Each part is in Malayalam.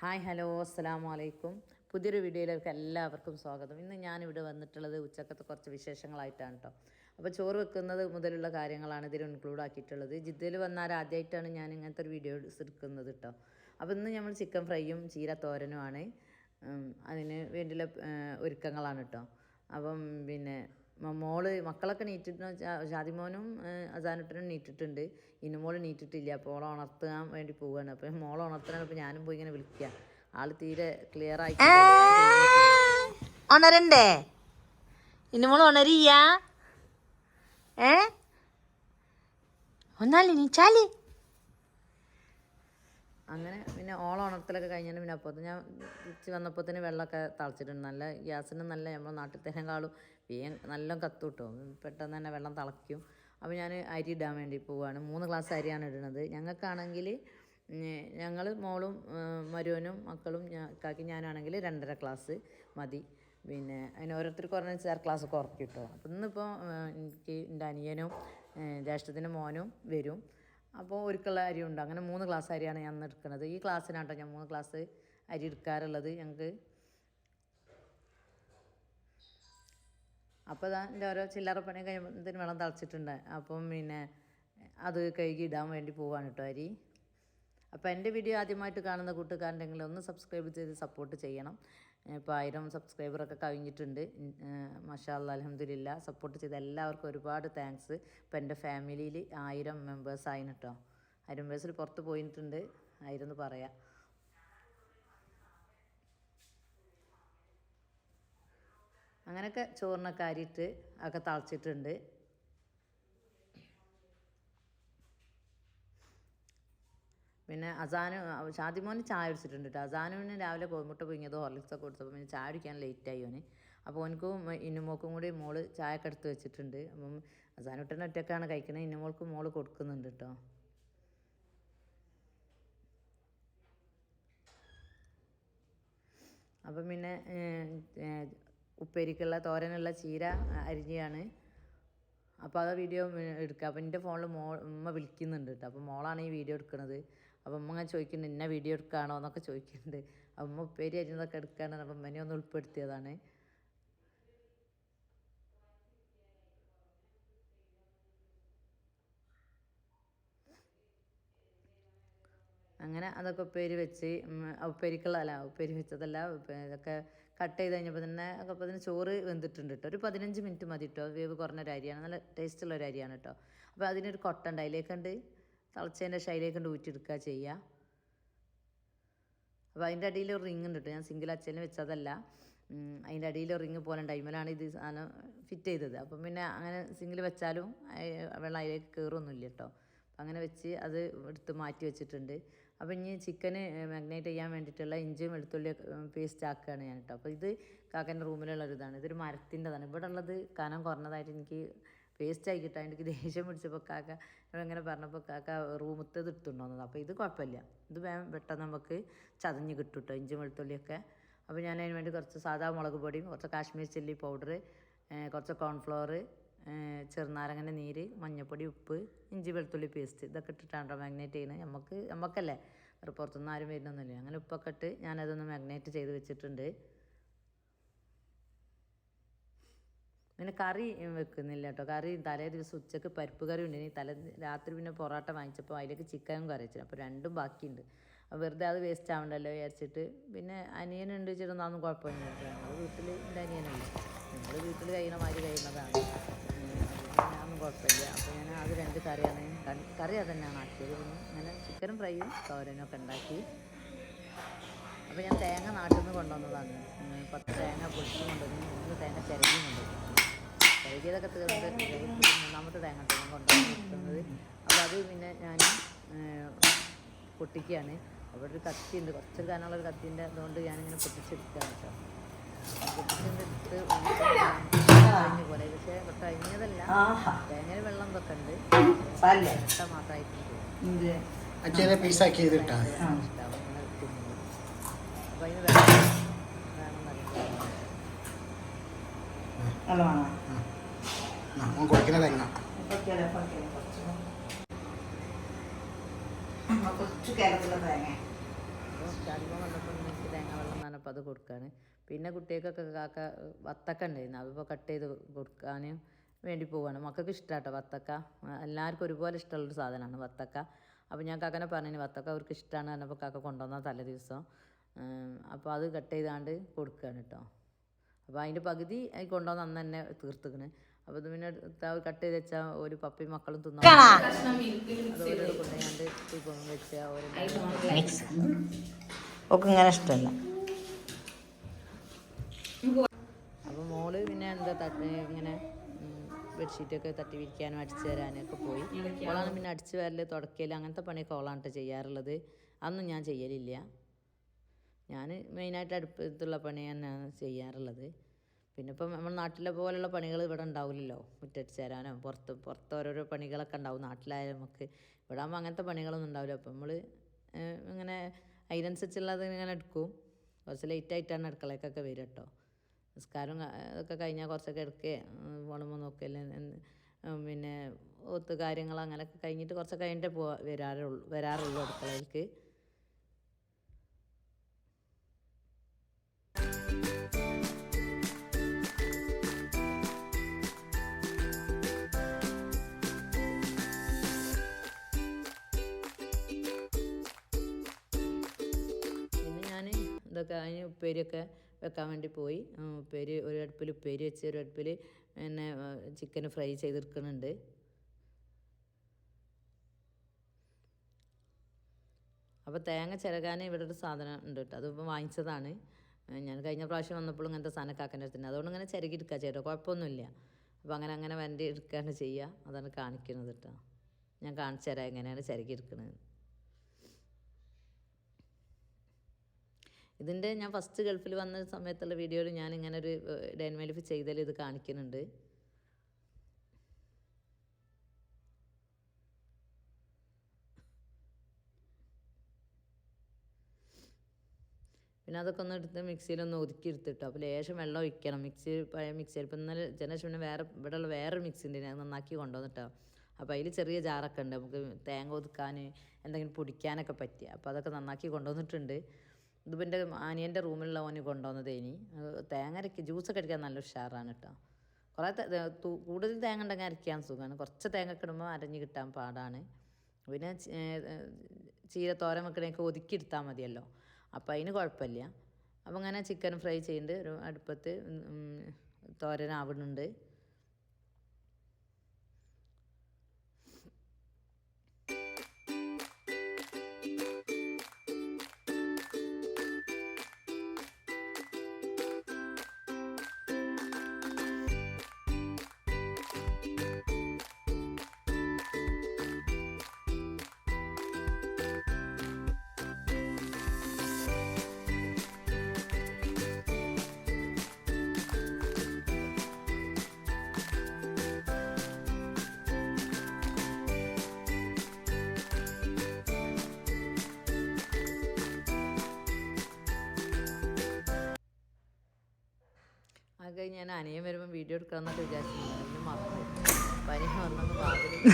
ഹായ് ഹലോ അസ്സാം വലൈക്കും പുതിയൊരു വീഡിയോയിലേക്ക് എല്ലാവർക്കും സ്വാഗതം. ഇന്ന് ഞാനിവിടെ വന്നിട്ടുള്ളത് ഉച്ചക്കത്തെ കുറച്ച് വിശേഷങ്ങളായിട്ടാണ് കേട്ടോ അപ്പോൾ ചോറ് വെക്കുന്നത് മുതലുള്ള കാര്യങ്ങളാണ് ഇതിൽ ഇൻക്ലൂഡ് ആക്കിയിട്ടുള്ളത്. ജിദ്ദയിൽ വന്നാൽ ആദ്യമായിട്ടാണ് ഞാൻ ഇങ്ങനത്തെ ഒരു വീഡിയോ എടുക്കുന്നത് കേട്ടോ അപ്പോൾ ഇന്ന് നമ്മൾ ചിക്കൻ ഫ്രൈയും ചീര തോരനുമാണ് അതിന് വേണ്ടിയുള്ള ഒരുക്കങ്ങളാണ് കേട്ടോ അപ്പം പിന്നെ മോൾ മക്കളൊക്കെ നീറ്റിട്ട് ഷാദിമോനും അസാനുട്ടനും നീറ്റിട്ടുണ്ട്. ഇന്നുമോൾ നീറ്റിട്ടില്ല. അപ്പോൾ ഓളെ ഉണർത്താൻ വേണ്ടി പോവുകയാണ് അപ്പം മോളെ ഉണർത്താനാണ് ഇപ്പോൾ ഞാനും പോയി ഇങ്ങനെ വിളിക്കുക ആൾ തീരെ ക്ലിയർ ആയിട്ട് ഉണരണ്ടേ? ഇന്നുമോൾ ഉണരിയ ഏ? ഒന്നാലി നീ ചാലി അങ്ങനെ പിന്നെ ഓളം ഉണർത്തലൊക്കെ കഴിഞ്ഞാൽ പിന്നെ അപ്പോൾ ഞാൻ തിരിച്ച് വന്നപ്പോഴത്തേന് വെള്ളമൊക്കെ തളച്ചിട്ടുണ്ട്. നല്ല ഗ്യാസിന് നല്ല നമ്മുടെ നാട്ടിലത്തേക്കാളും വേഗം നല്ല കത്തും പെട്ടെന്ന് തന്നെ വെള്ളം തിളയ്ക്കും. അപ്പോൾ ഞാൻ അരി ഇടാൻ വേണ്ടി പോവുകയാണ് മൂന്ന് ഗ്ലാസ് അരിയാണ് ഇടുന്നത്. ഞങ്ങൾക്കാണെങ്കിൽ ഞങ്ങൾ മോളും മരുവനും മക്കളും ഞാൻ കാക്കി ഞാനാണെങ്കിൽ രണ്ടര ഗ്ലാസ് മതി. പിന്നെ അതിന് ഓരോരുത്തർക്ക് പറഞ്ഞ ചേർ ക്ലാസ് കുറയ്ക്കും കേട്ടോ അപ്പം ഇന്നിപ്പോൾ എനിക്ക് എന്റെ അനിയനും ജ്യേഷ്ഠത്തിന്റെ മോനും വരും. അപ്പോൾ ഒരുക്കുള്ള അരി ഉണ്ട് അങ്ങനെ മൂന്ന് ഗ്ലാസ് അരിയാണ് ഞാൻ എടുക്കുന്നത്. ഈ ക്ലാസ്സിനാട്ടോ ഞാൻ മൂന്ന് ഗ്ലാസ് അരി എടുക്കാറുള്ളത് ഞങ്ങൾക്ക്. അപ്പോൾ ഇതാ എന്റെ ഓരോ ചില്ലറ പണി കഴിയുമ്പോഴത്തേന് വെള്ളം തളച്ചിട്ടുണ്ട്. അപ്പം പിന്നെ അത് കഴുകി ഇടാൻ വേണ്ടി പോവാണ് കേട്ടോ അരി. അപ്പോൾ എന്റെ വീഡിയോ ആദ്യമായിട്ട് കാണുന്ന കൂട്ടുകാരുണ്ടെങ്കിൽ ഒന്ന് സബ്സ്ക്രൈബ് ചെയ്ത് സപ്പോർട്ട് ചെയ്യണം. ഇപ്പോൾ ആയിരം സബ്സ്ക്രൈബറൊക്കെ കഴിഞ്ഞിട്ടുണ്ട്. മഷാല്ല അലഹമില്ല സപ്പോർട്ട് ചെയ്ത എല്ലാവർക്കും ഒരുപാട് താങ്ക്സ് ഇപ്പം എന്റെ ഫാമിലിയിൽ ആയിരം മെമ്പേഴ്സ് ആയിന് കേട്ടോ ആയിരം മെമ്പേഴ്സിൽ പുറത്ത് പോയിട്ടുണ്ട്. ആയിരം എന്ന് പറയാം. അങ്ങനെയൊക്കെ ചോറിനൊക്കെ അരിയിട്ട് ഒക്കെ തളച്ചിട്ടുണ്ട്. പിന്നെ അസാനു ഷാദിമോന് ചായ കുടിച്ചിട്ടുണ്ട് കേട്ടോ അസാനുവിന് രാവിലെ കോഴിമുട്ട പുഴുങ്ങിയത് ഹോർലിക്സൊക്കെ കൊടുത്തപ്പോൾ പിന്നെ ചായ കുടിക്കാൻ ലേറ്റായി ഓന്. അപ്പോൾ ഓനക്കും ഇന്നുമോക്കും കൂടി മോൾ ചായയൊക്കെ എടുത്ത് വെച്ചിട്ടുണ്ട്. അപ്പം അസാനുട്ടൻ ഒറ്റക്കാണ് കഴിക്കുന്നത് ഇന്നുമോൾക്ക് മോൾ കൊടുക്കുന്നുണ്ട് കേട്ടോ അപ്പം പിന്നെ ഉപ്പേരിക്കുള്ള തോരനുള്ള ചീര അരിഞ്ഞാണ് അപ്പോൾ അത് വീഡിയോ എടുക്കുക അപ്പോൾ എന്റെ ഫോണിൽ മോ ഉമ്മ വിളിക്കുന്നുണ്ട് കേട്ടോ അപ്പോൾ മോളാണ് ഈ വീഡിയോ എടുക്കുന്നത് അപ്പോൾ അമ്മ അങ്ങനെ ചോദിക്കുന്നുണ്ട് ഇന്ന വീഡിയോ എടുക്കുകയാണോ എന്നൊക്കെ ചോദിക്കുന്നുണ്ട്. അമ്മ ഉപ്പേരി അരിഞ്ഞതൊക്കെ എടുക്കാനാണ് അപ്പം അമ്മനെ ഒന്ന് ഉൾപ്പെടുത്തിയതാണ്. അങ്ങനെ അതൊക്കെ ഉപ്പേരി വെച്ച് ഉപ്പേരിക്കുള്ളതല്ല ഉപ്പേരി വെച്ചതല്ല ഇതൊക്കെ കട്ട് ചെയ്ത് കഴിഞ്ഞപ്പോൾ തന്നെ അപ്പോൾ അതിന് ചോറ് വെന്തിട്ടുണ്ട് കേട്ടോ. ഒരു പതിനഞ്ച് മിനിറ്റ് മതി കേട്ടോ. വേവ് കുറഞ്ഞൊരു അരിയാണ്. നല്ല ടേസ്റ്റുള്ള ഒരു അരിയാണ് കേട്ടോ. അപ്പോൾ അതിനൊരു കൊട്ട ഉണ്ട്. അതിലേക്കുണ്ട് തിളച്ചതിന്റെ കൊണ്ട് ഊറ്റിയെടുക്കുക ചെയ്യുക അപ്പോൾ അതിന്റെ അടിയിൽ ഒരു റിങ് ഉണ്ട് കേട്ടോ ഞാൻ സിംഗിൾ അച്ഛന് വെച്ചതല്ല. അതിന്റെ അടിയിൽ റിങ് പോലെ ടൈമിലാണ് ഇത് സാധനം ഫിറ്റ് ചെയ്തത്. അപ്പം പിന്നെ അങ്ങനെ സിംഗിൾ വെച്ചാലും വെള്ളം അതിലേക്ക് കയറൊന്നുമില്ല കേട്ടോ അങ്ങനെ വെച്ച് അത് എടുത്ത് മാറ്റി വെച്ചിട്ടുണ്ട്. അപ്പോൾ ഇനി ചിക്കന് മാഗ്നേറ്റ് ചെയ്യാൻ വേണ്ടിയിട്ടുള്ള ഇഞ്ചിയും വെളുത്തുള്ളി പേസ്റ്റ് ആക്കുകയാണ് ഞാൻ കേട്ടോ അപ്പോൾ ഇത് കാക്കന്റെ റൂമിലുള്ള ഒരു ഇതാണ് ഇതൊരു മരത്തിന്റെതാണ്. ഇവിടെ ഉള്ളത് കനം കുറഞ്ഞതായിട്ട് എനിക്ക് വേസ്റ്റ് ആയി കിട്ടാൻ എനിക്ക് ദേഷ്യം പിടിച്ചപ്പോൾ കാക്ക ഇങ്ങനെ പറഞ്ഞപ്പോൾ കാക്ക റൂമത്തേത് എടുത്തുണ്ടോന്നത് അപ്പോൾ ഇത് കുഴപ്പമില്ല. ഇത് വേഗം പെട്ടെന്ന് നമുക്ക് ചതഞ്ഞ് കിട്ടും കേട്ടോ ഇഞ്ചി വെളുത്തുള്ളിയൊക്കെ. അപ്പോൾ ഞാൻ അതിന് വേണ്ടി കുറച്ച് സാധാ മുളക് പൊടിയും കുറച്ച് കാശ്മീർ ചില്ലി പൗഡർ കുറച്ച് കോൺഫ്ലവർ ചെറുനാരങ്ങന്റെ നീര് മഞ്ഞൾപ്പൊടി ഉപ്പ് ഇഞ്ചി വെളുത്തുള്ളി പേസ്റ്റ് ഇതൊക്കെ ഇട്ടിട്ടാണ് മാഗ്നേറ്റ് ചെയ്യുന്നത്. നമുക്ക് നമുക്കല്ലേ പുറത്തുനിന്ന് ആരും വരുന്നൊന്നുമില്ല. അങ്ങനെ ഉപ്പൊക്കെ ഇട്ട് ഞാനതൊന്ന് മാഗ്നേറ്റ് ചെയ്ത് വെച്ചിട്ടുണ്ട്. പിന്നെ കറി വെക്കുന്നില്ല കേട്ടോ കറി തലേ ദിവസം ഉച്ചയ്ക്ക് പരിപ്പ് കറി ഉണ്ട്. ഇനി തലേ രാത്രി പിന്നെ പൊറോട്ട വാങ്ങിച്ചപ്പോൾ അതിലേക്ക് ചിക്കനും കറി വെച്ചു അപ്പോൾ രണ്ടും ബാക്കിയുണ്ട്. വെറുതെ അത് വേസ്റ്റ് ആവണ്ടല്ലോ വിചാരിച്ചിട്ട്. പിന്നെ അനിയനുണ്ട് ചേട്ടൻ കുഴപ്പമൊന്നുമില്ല കേട്ടോ. ഞങ്ങൾ വീട്ടിൽ എന്റെ അനിയനല്ലേ. ഞങ്ങൾ വീട്ടിൽ കഴിയുന്ന മാതിരി കഴിയുന്നതാണ് അതൊന്നും കുഴപ്പമില്ല. അപ്പോൾ ഞാൻ അത് രണ്ട് കറിയാണ്. കറി അത് തന്നെയാണ് ആക്കിയത്. പിന്നെ അങ്ങനെ ചിക്കനും ഫ്രൈയും തോരനും ഒക്കെ ഉണ്ടാക്കി അപ്പോൾ ഞാൻ തേങ്ങ നാട്ടിൽ നിന്ന് കൊണ്ടുവന്നതാണ് പത്ത് തേങ്ങ പൊളിച്ചും കൊണ്ടുവന്നു മൂന്ന് തേങ്ങ ചിരകിയും കൊണ്ടുവന്നു. ചിരകിയതൊക്കെ തീർന്നിട്ട് മൂന്നാമത്തെ തേങ്ങ തേങ്ങ കൊണ്ടുവന്നത് അപ്പോൾ അത് പിന്നെ ഞാൻ പൊട്ടിക്കുകയാണ്. അവിടെ ഒരു കത്തി ഉണ്ട് കുറച്ചൊരു കാരണമുള്ള ഒരു കത്തിന്റെ അതുകൊണ്ട് ഞാനിങ്ങനെ പൊട്ടിച്ചെടുക്കുകയാണ് കേട്ടോ. പൊട്ടിച്ചെടുത്ത് കഴിഞ്ഞ പോലെ. പക്ഷേ ഇവിടെ കഴിഞ്ഞതല്ല. തേങ്ങയിൽ വെള്ളം ഇതൊക്കെ ഉണ്ട്. ഇട്ട മാത്രമായിട്ടുണ്ട്. അപ്പോൾ അതിന് വേണം വേണം? ഓൻ കുടിക്കുന്ന തേങ്ങ. കുറച്ച്. കേരളത്തിലെ തേങ്ങ. അപ്പോൾ ജാതിമുളക് വന്നപ്പോൾ എനിക്ക് തേങ്ങ വെള്ളം നനപ്പോൾ അത് കൊടുക്കുകയാണ് പിന്നെ കുട്ടികൾക്കൊക്കെ കാക്ക വത്തക്ക ഉണ്ടായിരുന്നു. അതിപ്പോൾ കട്ട് ചെയ്ത് കൊടുക്കാനും വേണ്ടി പോവാണ്. മക്കൾക്ക് ഇഷ്ടമാട്ടോ വത്തക്ക. എല്ലാവർക്കും ഒരുപോലെ ഇഷ്ടമുള്ളൊരു സാധനമാണ് വത്തക്ക. അപ്പോൾ ഞാൻ കാക്കനെ പറഞ്ഞു വത്തക്ക അവർക്ക് ഇഷ്ടമാണ് പറഞ്ഞപ്പോൾ കാക്ക കൊണ്ടുവന്ന തലേ ദിവസം. അപ്പോൾ അത് കട്ട് ചെയ്താണ്ട് കൊടുക്കുകയാണ് കേട്ടോ അപ്പോൾ അതിന്റെ പകുതി അതിൽ കൊണ്ടുവന്ന് അന്ന് തന്നെ തീർത്തുക്കണ്. അപ്പോൾ ഇത് പിന്നെ കട്ട് ചെയ്ത് വെച്ചാൽ ഒരു പപ്പി മക്കളും തിന്നാൻ അത് ഓരോട് കൊണ്ടുപോയാണ്ട് ഇപ്പം ഒക്കെ ഇങ്ങനെ ഇഷ്ടമല്ല അപ്പോൾ മോൾ പിന്നെ എന്താ തട്ടി ഇങ്ങനെ ബെഡ്ഷീറ്റൊക്കെ തട്ടി വിരിക്കാനും അടിച്ചു തരാനൊക്കെ പോയി. ഓളാണ് പിന്നെ അടിച്ചു വരൽ തുടക്കൽ അങ്ങനത്തെ പണിയൊക്കെ ഓളാണ് ചെയ്യാറുള്ളത്. അന്നും ഞാൻ ചെയ്യലില്ല. ഞാൻ മെയിനായിട്ട് അടുപ്പത്തുള്ള പണി തന്നെയാണ് ചെയ്യാറുള്ളത്. പിന്നെ ഇപ്പം നമ്മൾ നാട്ടിലെ പോലുള്ള പണികൾ ഇവിടെ ഉണ്ടാവില്ലല്ലോ മുറ്റടിച്ച് ചേരാനോ പുറത്ത് പുറത്ത് ഓരോരോ പണികളൊക്കെ ഉണ്ടാവും നാട്ടിലായാലും നമുക്ക് ഇവിടെ ആകുമ്പോൾ അങ്ങനത്തെ പണികളൊന്നും ഉണ്ടാവില്ല. അപ്പം നമ്മൾ ഇങ്ങനെ അതിനനുസരിച്ചുള്ളത് ഇങ്ങനെ എടുക്കും. കുറച്ച് ലേറ്റായിട്ടാണ് അടുക്കളയ്ക്കൊക്കെ വരിക കേട്ടോ. നിസ്കാരം ഇതൊക്കെ കഴിഞ്ഞാൽ കുറച്ചൊക്കെ എടുക്കുക പോണമ്പോൾ നോക്കല്ലേ പിന്നെ ഒത്ത് കാര്യങ്ങൾ അങ്ങനെയൊക്കെ കഴിഞ്ഞിട്ട് കുറച്ചൊക്കെ കഴിഞ്ഞിട്ട് പോവാ വരാറുള്ളൂ വരാറുള്ളൂ അടുക്കളയിലേക്ക്. ഇതൊക്കെ അതിന് ഉപ്പേരിയൊക്കെ വെക്കാൻ വേണ്ടി പോയി. ഉപ്പേരി ഒരു അടുപ്പിൽ ഉപ്പേരി വെച്ച് ഒരു അടുപ്പിൽ പിന്നെ ചിക്കൻ ഫ്രൈ ചെയ്തെടുക്കുന്നുണ്ട്. അപ്പോൾ തേങ്ങ ചിരകാൻ ഇവിടെ ഒരു സാധനം ഉണ്ട് കേട്ടോ. അതിപ്പോൾ വാങ്ങിച്ചതാണ്. ഞാൻ കഴിഞ്ഞ പ്രാവശ്യം വന്നപ്പോഴും ഇങ്ങനത്തെ സാധനം കാക്കന്റെ അടുത്തുണ്ട് അതുകൊണ്ട് ഇങ്ങനെ ചിരകി എടുക്കുക ചേട്ടോ. കുഴപ്പമൊന്നുമില്ല. അപ്പോൾ അങ്ങനെ അങ്ങനെ വണ്ടി എടുക്കുകയാണ് ചെയ്യുക. അതാണ് കാണിക്കുന്നത് കേട്ടോ. ഞാൻ കാണിച്ചു തരാം എങ്ങനെയാണ് ചിരകി എടുക്കുന്നത് ഇതിന്റെ ഞാൻ ഫസ്റ്റ് ഗൾഫിൽ വന്ന സമയത്തുള്ള വീഡിയോയിൽ ഞാൻ ഇങ്ങനെ ഒരു ഡൈൻമേലിഫ് ചെയ്തതിൽ ഇത് കാണിക്കുന്നുണ്ട്. പിന്നെ അതൊക്കെ ഒന്ന് എടുത്ത് മിക്സിയിലൊന്ന് ഒതുക്കി എടുത്തിട്ടു അപ്പോൾ ലേശം വെള്ളം ഒഴിക്കണം. മിക്സി പഴയ മിക്സിയിൽ ഇപ്പം ഇന്നലെ ജനറേഷൻ പിന്നെ വേറെ ഇവിടെയുള്ള വേറൊരു മിക്സി ഉണ്ട്. ഞാൻ നന്നാക്കി കൊണ്ടുവന്നിട്ടോ അപ്പോൾ അതിൽ ചെറിയ ജാറൊക്കെ ഉണ്ട്. നമുക്ക് തേങ്ങ ഒതുക്കാൻ എന്തെങ്കിലും പൊടിക്കാനൊക്കെ പറ്റിയ. അപ്പോൾ അതൊക്കെ നന്നാക്കി കൊണ്ടുവന്നിട്ടുണ്ട്. ഇതിപ്പോൾ അനിയന്റെ റൂമിലുള്ള ഓന് കൊണ്ടുവന്നത് ഇനി. തേങ്ങ ജ്യൂസ് ജ്യൂസൊക്കെ അടിക്കാൻ നല്ല ഉഷാറാണ് കേട്ടോ. കുറേ കൂടുതൽ തേങ്ങ ഉണ്ടെങ്കിൽ അരയ്ക്കാൻ സുഖമാണ്. കുറച്ച് തേങ്ങ ഒക്കെ ഇടുമ്പോൾ അരഞ്ഞ് കിട്ടാൻ പാടാണ്. പിന്നെ ചി- ഏ, ഏ, ചീരത്തോരൻ വെക്കണേക്ക് ഒതുക്കി എടുത്താൽ മതിയല്ലോ. അപ്പം അതിന് കുഴപ്പമില്ല. അപ്പം അങ്ങനെ ചിക്കൻ ഫ്രൈ ചെയ്യുന്നുണ്ട്. ഒരു അടുപ്പത്ത് തോരൻ ആവുന്നുണ്ട് ഞാൻ അനിയൻ വരുമ്പോൾ വീഡിയോ എടുക്കാമെന്നൊക്കെ വിചാരിച്ചിട്ടുണ്ട് മറന്നു. പനി വാതിൽ വാതിൽ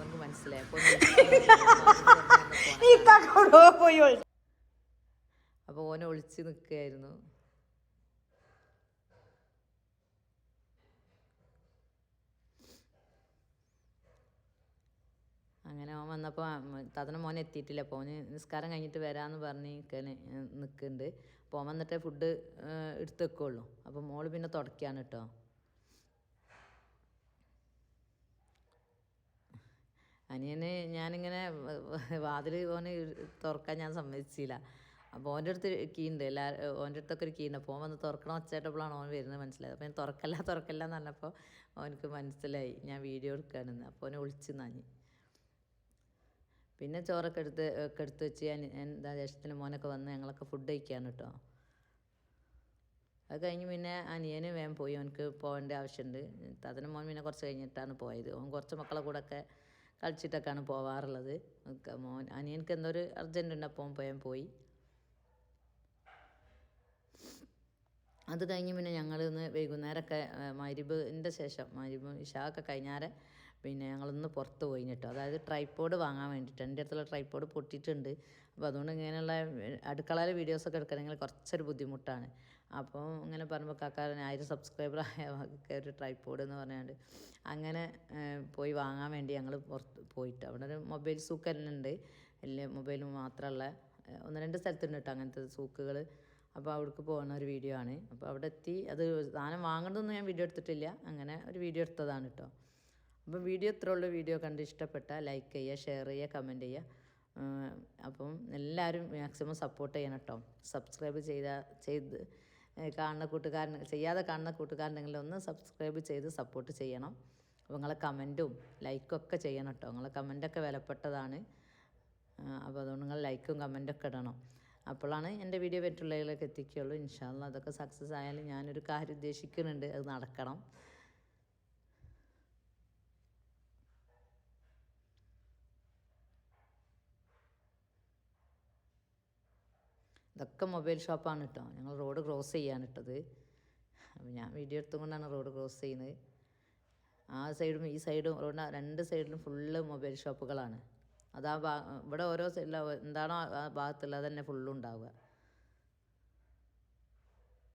എനിക്ക് മനസ്സിലായി. അപ്പോൾ അപ്പോൾ ഓനെ ഒളിച്ച് നിൽക്കുകയായിരുന്നു അങ്ങനെ ഓൻ വന്നപ്പോൾ തതന മോൻ എത്തിയിട്ടില്ല. അപ്പോൾ ഓന് നിസ്കാരം കഴിഞ്ഞിട്ട് വരാമെന്ന് പറഞ്ഞ് നിൽക്കുന്നുണ്ട് അപ്പോൾ ഓൻ വന്നിട്ടേ ഫുഡ് എടുത്ത് അപ്പോൾ മോൾ പിന്നെ തുടക്കുകയാണ് കേട്ടോ അനിയന് ഞാനിങ്ങനെ വാതിൽ ഓന് തുറക്കാൻ ഞാൻ സമ്മതിച്ചില്ല. അപ്പോൾ ഓന്റെ അടുത്ത് കീ ഉണ്ട് എല്ലാ ഓന്റെ അടുത്തൊക്കെ ഒരു കീ ഉണ്ട് അപ്പോൾ ഓൻ വന്ന് തുറക്കണം ഒച്ചയായിട്ടപ്പോഴാണ് ഓൻ വരുന്നത് മനസ്സിലായത്. അപ്പോൾ ഞാൻ തുറക്കല്ല തുറക്കല്ല എന്ന് പറഞ്ഞപ്പോൾ ഓനക്ക് മനസ്സിലായി. ഞാൻ വീഡിയോ എടുക്കാനെന്ന് അപ്പോൾ ഓനെ ഒളിച്ച് നഞ്ഞ്. പിന്നെ ചോറൊക്കെ എടുത്ത് ഒക്കെ എടുത്ത് വെച്ച് ഞാൻ എന്താ ജ്യേഷ്ഠത്തിന്റെ മോനൊക്കെ വന്ന് ഞങ്ങളൊക്കെ ഫുഡ് കഴിക്കാണ് കേട്ടോ അത് കഴിഞ്ഞ് പിന്നെ അനിയന് വേഗം പോയി അവനക്ക് പോകേണ്ട ആവശ്യമുണ്ട് തതന മോൻ പിന്നെ കുറച്ച് കഴിഞ്ഞിട്ടാണ് പോയത്. ഓൻ കുറച്ച് മക്കളെ കൂടെ ഒക്കെ കളിച്ചിട്ടൊക്കെയാണ് പോവാറുള്ളത്. മോൻ അനിയനക്ക് എന്തോ ഒരു ഉണ്ട് അപ്പോൾ പോയാൻ പോയി. അത് കഴിഞ്ഞ് പിന്നെ ഞങ്ങൾ ഇന്ന് വൈകുന്നേരമൊക്കെ മരിബിന്റെ ശേഷം മരിബ് ഇഷാക്ക് കഴിഞ്ഞാരെ പിന്നെ ഞങ്ങളിന്ന് പുറത്ത് പോയി കേട്ടോ അതായത് ട്രൈപ്പോഡ് വാങ്ങാൻ വേണ്ടിയിട്ട് എന്റെ അടുത്തുള്ള ട്രൈപ്പോഡ് പൊട്ടിയിട്ടുണ്ട്. അപ്പോൾ അതുകൊണ്ട് ഇങ്ങനെയുള്ള അടുക്കളയിലെ വീഡിയോസൊക്കെ എടുക്കണമെങ്കിൽ കുറച്ചൊരു ബുദ്ധിമുട്ടാണ്. അപ്പോൾ ഇങ്ങനെ പറയുമ്പോൾ കാക്ക ആയിരം സബ്സ്ക്രൈബർ ആയ ഒരു ട്രൈപ്പോഡ് എന്ന് പറഞ്ഞുകൊണ്ട് അങ്ങനെ പോയി വാങ്ങാൻ വേണ്ടി ഞങ്ങൾ പുറത്ത് പോയിട്ട്. അവിടെ ഒരു മൊബൈൽ സൂക്ക് തന്നെ ഉണ്ട് വലിയ മൊബൈൽ മാത്രമുള്ള ഒന്ന് രണ്ട് സ്ഥലത്തുണ്ട് കേട്ടോ അങ്ങനത്തെ സൂക്കുകൾ അപ്പോൾ അവിടേക്ക് പോകുന്ന ഒരു വീഡിയോ ആണ്. അപ്പോൾ അവിടെ എത്തി. അത് സാധനം വാങ്ങുന്നതൊന്നും ഞാൻ വീഡിയോ എടുത്തിട്ടില്ല. അങ്ങനെ ഒരു വീഡിയോ എടുത്തതാണ് കേട്ടോ അപ്പോൾ വീഡിയോ ഇത്രേ ഉള്ള വീഡിയോ കണ്ട് ഇഷ്ടപ്പെട്ടാൽ ലൈക്ക് ചെയ്യുക ഷെയർ ചെയ്യുക കമന്റ് ചെയ്യുക. അപ്പം എല്ലാവരും മാക്സിമം സപ്പോർട്ട് ചെയ്യണം കേട്ടോ. സബ്സ്ക്രൈബ് ചെയ്ത ചെയ്ത് കാണുന്ന കൂട്ടുകാരൻ ചെയ്യാതെ കാണുന്ന കൂട്ടുകാരനെങ്കിലും ഒന്ന് സബ്സ്ക്രൈബ് ചെയ്ത് സപ്പോർട്ട് ചെയ്യണം. അപ്പോൾ നിങ്ങളെ കമന്റും ലൈക്കും ഒക്കെ ചെയ്യണം കേട്ടോ. നിങ്ങളെ കമന്റൊക്കെ വിലപ്പെട്ടതാണ്. അപ്പോൾ അതുകൊണ്ട് നിങ്ങൾ ലൈക്കും കമന്റൊക്കെ ഇടണം. അപ്പോഴാണ് എന്റെ വീഡിയോ മറ്റുള്ളവരിലേക്ക് എത്തിക്കുകയുള്ളൂ. ഇൻഷാല്ല അതൊക്കെ സക്സസ് ആയാലും ഞാനൊരു കാര്യം ഉദ്ദേശിക്കുന്നുണ്ട്. അത് നടക്കണം. ഇതൊക്കെ മൊബൈൽ ഷോപ്പാണ് കേട്ടോ ഞങ്ങൾ റോഡ് ക്രോസ് ചെയ്യാണ് ഇട്ടത്. ഞാൻ വീഡിയോ എടുത്തുകൊണ്ടാണ് റോഡ് ക്രോസ് ചെയ്യുന്നത്. ആ സൈഡും ഈ സൈഡും റോഡ് രണ്ട് സൈഡിലും ഫുള്ള് മൊബൈൽ ഷോപ്പുകളാണ്. അതാ ഇവിടെ ഓരോ സൈഡിലും എന്താണോ ആ ഭാഗത്തുള്ളത് തന്നെ ഫുള്ളും ഉണ്ടാവുക.